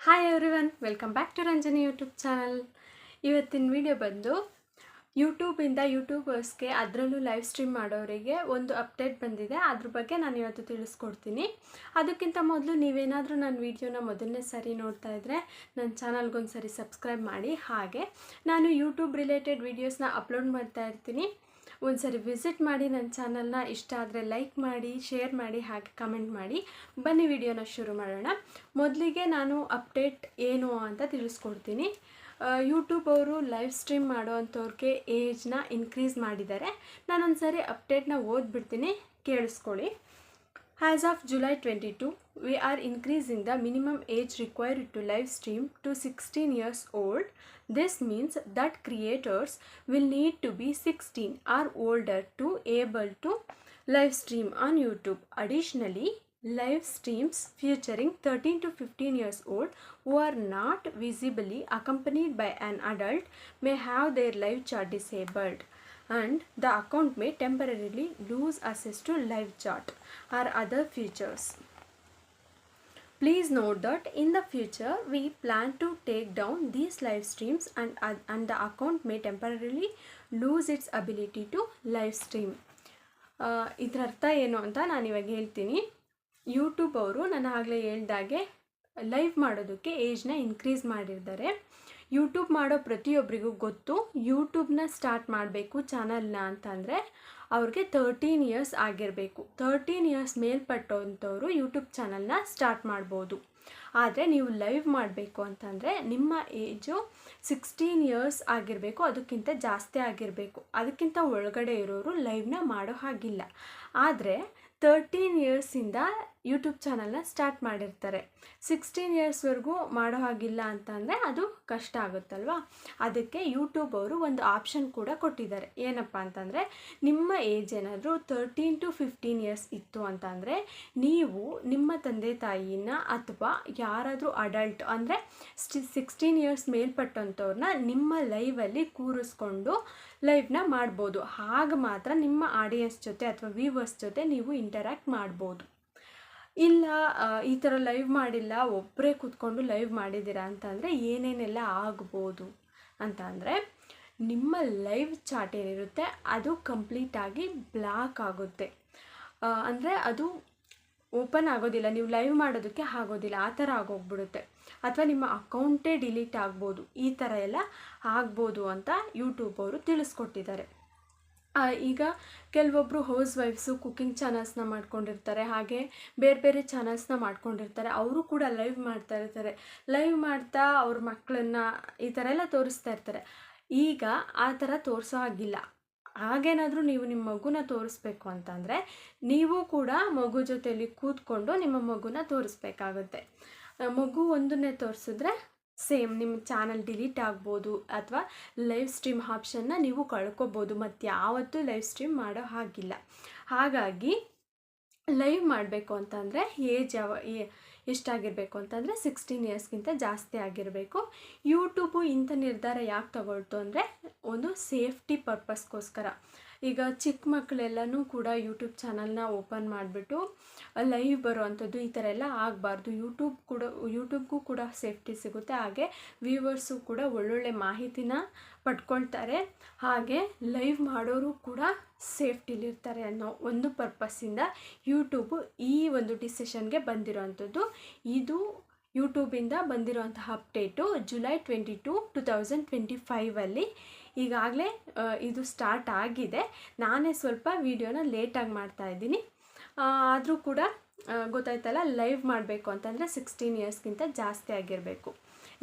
Hi everyone welcome back to Ranjani YouTube channel ಇವತ್ತಿನ video ಬಂದು ಯೂಟ್ಯೂಬಿಂದ ಯೂಟ್ಯೂಬರ್ಸ್ಗೆ ಅದರಲ್ಲೂ ಲೈವ್ ಸ್ಟ್ರೀಮ್ ಮಾಡೋರಿಗೆ ಒಂದು ಅಪ್ಡೇಟ್ ಬಂದಿದೆ. ಅದ್ರ ಬಗ್ಗೆ ನಾನು ಇವತ್ತು ತಿಳಿಸ್ಕೊಡ್ತೀನಿ. ಅದಕ್ಕಿಂತ ಮೊದಲು ನೀವೇನಾದರೂ ನನ್ನ ವೀಡಿಯೋನ ಮೊದಲನೇ ಸರಿ ನೋಡ್ತಾ ಇದ್ದರೆ ನನ್ನ ಚಾನಲ್ಗೊಂದು ಸರಿ ಸಬ್ಸ್ಕ್ರೈಬ್ ಮಾಡಿ. ಹಾಗೆ ನಾನು ಯೂಟ್ಯೂಬ್ ರಿಲೇಟೆಡ್ ವೀಡಿಯೋಸ್ನ ಅಪ್ಲೋಡ್ ಮಾಡ್ತಾ ಇರ್ತೀನಿ. ಒಂದು ಸರಿ ವಿಸಿಟ್ ಮಾಡಿ ನನ್ನ ಚಾನಲ್ನ ಇಷ್ಟ ಆದರೆ ಲೈಕ್ ಮಾಡಿ, ಶೇರ್ ಮಾಡಿ, ಹಾಗೆ ಕಮೆಂಟ್ ಮಾಡಿ. ಬನ್ನಿ ವಿಡಿಯೋನ ಶುರು ಮಾಡೋಣ. ಮೊದಲಿಗೆ ನಾನು ಅಪ್ಡೇಟ್ ಏನು ಅಂತ ತಿಳಿಸ್ಕೊಡ್ತೀನಿ. ಯೂಟ್ಯೂಬ್ ಅವರು ಲೈವ್ ಸ್ಟ್ರೀಮ್ ಮಾಡೋವಂಥವ್ರಿಗೆ ಏಜ್ನ ಇನ್ಕ್ರೀಸ್ ಮಾಡಿದ್ದಾರೆ. ನಾನೊಂದು ಸರಿ ಅಪ್ಡೇಟ್ನ ಓದ್ಬಿಡ್ತೀನಿ. ಕೇಳಿಸ್ಕೊಳ್ಳಿ. As of July 22, we are increasing the minimum age required to live stream to 16 years old. This means that creators will need to be 16 or older to able to live stream on YouTube. Additionally, live streams featuring 13 to 15 years old who are not visibly accompanied by an adult may have their live chat disabled and the account may temporarily lose access to live chat or other features. Please note that in the future we plan to take down these live streams and, uh, and the account may temporarily lose its ability to live stream. ಇದ್ರ ಅರ್ಥ ಏನು ಅಂತ ನಾನು ಇವಾಗ ಹೇಳ್ತೀನಿ YouTube ಅವರು ನಾನು ಆಗಲೇ ಹೇಳ್ದಾಗೆ ಲೈವ್ ಮಾಡೋದಕ್ಕೆ ಏಜ್ನ ಇನ್ಕ್ರೀಸ್ ಮಾಡಿದ್ದಾರೆ ಯೂಟ್ಯೂಬ್ ಮಾಡೋ ಪ್ರತಿಯೊಬ್ಬರಿಗೂ ಗೊತ್ತು. ಯೂಟ್ಯೂಬ್ನ ಸ್ಟಾರ್ಟ್ ಮಾಡಬೇಕು ಚಾನಲ್ನ ಅಂತಂದರೆ ಅವ್ರಿಗೆ ತರ್ಟೀನ್ ಇಯರ್ಸ್ ಆಗಿರಬೇಕು. ತರ್ಟೀನ್ ಇಯರ್ಸ್ ಮೇಲ್ಪಟ್ಟಂಥವ್ರು ಯೂಟ್ಯೂಬ್ ಚಾನಲ್ನ ಸ್ಟಾರ್ಟ್ ಮಾಡ್ಬೋದು. ಆದರೆ ನೀವು ಲೈವ್ ಮಾಡಬೇಕು ಅಂತಂದರೆ ನಿಮ್ಮ ಏಜು ಸಿಕ್ಸ್ಟೀನ್ ಇಯರ್ಸ್ ಆಗಿರಬೇಕು, ಅದಕ್ಕಿಂತ ಜಾಸ್ತಿ ಆಗಿರಬೇಕು. ಅದಕ್ಕಿಂತ ಒಳಗಡೆ ಇರೋರು ಲೈವ್ನ ಮಾಡೋ ಹಾಗಿಲ್ಲ. ಆದರೆ ತರ್ಟೀನ್ ಇಯರ್ಸಿಂದ ಯೂಟ್ಯೂಬ್ ಚಾನಲ್ನ ಸ್ಟಾರ್ಟ್ ಮಾಡಿರ್ತಾರೆ. ಸಿಕ್ಸ್ಟೀನ್ ಇಯರ್ಸ್ವರೆಗೂ ಮಾಡೋ ಹಾಗಿಲ್ಲ ಅಂತಂದರೆ ಅದು ಕಷ್ಟ ಆಗುತ್ತಲ್ವಾ? ಅದಕ್ಕೆ ಯೂಟ್ಯೂಬ್ ಅವರು ಒಂದು ಆಪ್ಷನ್ ಕೂಡ ಕೊಟ್ಟಿದ್ದಾರೆ. ಏನಪ್ಪ ಅಂತಂದರೆ, ನಿಮ್ಮ ಏಜ್ ಏನಾದರೂ ತರ್ಟೀನ್ ಟು ಫಿಫ್ಟೀನ್ ಇಯರ್ಸ್ ಇತ್ತು ಅಂತಂದರೆ, ನೀವು ನಿಮ್ಮ ತಂದೆ ತಾಯಿನ ಅಥವಾ ಯಾರಾದರೂ ಅಡಲ್ಟ್ ಅಂದರೆ ಸಿಕ್ಸ್ಟೀನ್ ಇಯರ್ಸ್ ಮೇಲ್ಪಟ್ಟಂಥವ್ರನ್ನ ನಿಮ್ಮ ಲೈವಲ್ಲಿ ಕೂರಿಸ್ಕೊಂಡು ಲೈವ್ನ ಮಾಡ್ಬೋದು. ಆಗ ಮಾತ್ರ ನಿಮ್ಮ ಆಡಿಯನ್ಸ್ ಜೊತೆ ಅಥವಾ ವ್ಯೂವರ್ಸ್ ಜೊತೆ ನೀವು ಇಂಟರ್ಯಾಕ್ಟ್ ಮಾಡ್ಬೋದು. ಇಲ್ಲ ಈ ಥರ ಲೈವ್ ಮಾಡಿಲ್ಲ ಒಬ್ಬರೇ ಕೂತ್ಕೊಂಡು ಲೈವ್ ಮಾಡಿದ್ದೀರಾ ಅಂತಂದರೆ ಏನೇನೆಲ್ಲ ಆಗ್ಬೋದು ಅಂತ ಅಂದರೆ ನಿಮ್ಮ ಲೈವ್ ಚಾಟ್ ಏನಿರುತ್ತೆ ಅದು ಕಂಪ್ಲೀಟಾಗಿ ಬ್ಲಾಕ್ ಆಗುತ್ತೆ. ಅಂದರೆ ಅದು ಓಪನ್ ಆಗೋದಿಲ್ಲ, ನೀವು ಲೈವ್ ಮಾಡೋದಕ್ಕೆ ಆಗೋದಿಲ್ಲ, ಆ ಥರ ಆಗೋಗ್ಬಿಡುತ್ತೆ. ಅಥವಾ ನಿಮ್ಮ ಅಕೌಂಟೇ ಡಿಲೀಟ್ ಆಗ್ಬೋದು, ಈ ಥರ ಎಲ್ಲ ಆಗ್ಬೋದು ಅಂತ ಯೂಟ್ಯೂಬ್ ಅವರು ತಿಳಿಸ್ಕೊಟ್ಟಿದ್ದಾರೆ. ಈಗ ಕೆಲವೊಬ್ಬರು ಹೌಸ್ ವೈಫ್ಸು ಕುಕ್ಕಿಂಗ್ ಚಾನಲ್ಸ್ನ ಮಾಡ್ಕೊಂಡಿರ್ತಾರೆ. ಹಾಗೆ ಬೇರೆ ಬೇರೆ ಚಾನಲ್ಸ್ನ ಮಾಡ್ಕೊಂಡಿರ್ತಾರೆ. ಅವರು ಕೂಡ ಲೈವ್ ಮಾಡ್ತಾ ಇರ್ತಾರೆ. ಲೈವ್ ಮಾಡ್ತಾ ಅವ್ರ ಮಕ್ಕಳನ್ನ ಈ ಥರ ಎಲ್ಲ ತೋರಿಸ್ತಾ ಇರ್ತಾರೆ. ಈಗ ಆ ಥರ ತೋರಿಸೋ ಹಾಗಿಲ್ಲ. ಹಾಗೇನಾದರೂ ನೀವು ನಿಮ್ಮ ಮಗುನ ತೋರಿಸ್ಬೇಕು ಅಂತಂದರೆ ನೀವು ಕೂಡ ಮಗು ಜೊತೆಯಲ್ಲಿ ಕೂತ್ಕೊಂಡು ನಿಮ್ಮ ಮಗುನ ತೋರಿಸ್ಬೇಕಾಗುತ್ತೆ. ಮಗು ಒಂದನ್ನೇ ತೋರಿಸಿದ್ರೆ ಸೇಮ್ ನಿಮ್ಮ ಚಾನಲ್ ಡಿಲೀಟ್ ಆಗ್ಬೋದು ಅಥವಾ ಲೈವ್ ಸ್ಟ್ರೀಮ್ ಆಪ್ಷನ್ನ ನೀವು ಕಳ್ಕೊಬೋದು, ಮತ್ತು ಯಾವತ್ತೂ ಲೈವ್ ಸ್ಟ್ರೀಮ್ ಮಾಡೋ ಹಾಗಿಲ್ಲ. ಹಾಗಾಗಿ ಲೈವ್ ಮಾಡಬೇಕು ಅಂತಂದರೆ ಏಜ್ ಯಾವ ಎಷ್ಟಾಗಿರಬೇಕು ಅಂತಂದರೆ ಸಿಕ್ಸ್ಟೀನ್ ಇಯರ್ಸ್ಗಿಂತ ಜಾಸ್ತಿ ಆಗಿರಬೇಕು. ಯೂಟ್ಯೂಬು ಇಂಥ ನಿರ್ಧಾರ ಯಾಕೆ ತಗೊಳ್ತು ಅಂದರೆ, ಒಂದು ಸೇಫ್ಟಿ ಪರ್ಪಸ್ಗೋಸ್ಕರ. ಈಗ ಚಿಕ್ಕ ಮಕ್ಕಳೆಲ್ಲನೂ ಕೂಡ ಯೂಟ್ಯೂಬ್ ಚಾನಲ್ನ ಓಪನ್ ಮಾಡಿಬಿಟ್ಟು ಲೈವ್ ಬರುವಂಥದ್ದು ಈ ಥರ ಎಲ್ಲ ಆಗಬಾರ್ದು. ಯೂಟ್ಯೂಬ್ ಕೂಡ ಯೂಟ್ಯೂಬ್ಗೂ ಕೂಡ ಸೇಫ್ಟಿ ಸಿಗುತ್ತೆ. ಹಾಗೆ ವ್ಯೂವರ್ಸು ಕೂಡ ಒಳ್ಳೊಳ್ಳೆ ಮಾಹಿತಿನ ಪಡ್ಕೊಳ್ತಾರೆ. ಹಾಗೆ ಲೈವ್ ಮಾಡೋರು ಕೂಡ ಸೇಫ್ಟಿಲಿರ್ತಾರೆ ಅನ್ನೋ ಒಂದು ಪರ್ಪಸ್ಸಿಂದ ಯೂಟ್ಯೂಬು ಈ ಒಂದು ಡಿಸಿಷನ್ಗೆ ಬಂದಿರೋವಂಥದ್ದು. ಇದು ಯೂಟ್ಯೂಬಿಂದ ಬಂದಿರುವಂತಹ update July twenty two two thousand twenty ಫೈವಲ್ಲಿ ಈಗಾಗಲೇ ಇದು ಸ್ಟಾರ್ಟ್ ಆಗಿದೆ. ನಾನೇ ಸ್ವಲ್ಪ ವೀಡಿಯೋನ ಲೇಟಾಗಿ ಮಾಡ್ತಾ ಇದ್ದೀನಿ. ಆದರೂ ಕೂಡ ಗೊತ್ತಾಯ್ತಲ್ಲ ಲೈವ್ ಮಾಡಬೇಕು ಅಂತಂದರೆ ಸಿಕ್ಸ್ಟೀನ್ ಇಯರ್ಸ್ಗಿಂತ ಜಾಸ್ತಿ ಆಗಿರಬೇಕು.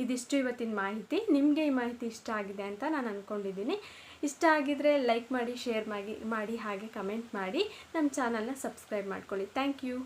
ಇದಿಷ್ಟು ಇವತ್ತಿನ ಮಾಹಿತಿ. ನಿಮಗೆ ಈ ಮಾಹಿತಿ ಇಷ್ಟ ಆಗಿದೆ ಅಂತ ನಾನು ಅಂದ್ಕೊಂಡಿದ್ದೀನಿ ಇಷ್ಟ ಆಗಿದರೆ ಲೈಕ್ ಮಾಡಿ ಶೇರ್ ಮಾಡಿ ಮಾಡಿ ಹಾಗೆ ಕಮೆಂಟ್ ಮಾಡಿ. ನಮ್ಮ ಚಾನಲ್ನ ಸಬ್ಸ್ಕ್ರೈಬ್ ಮಾಡ್ಕೊಳ್ಳಿ. Thank you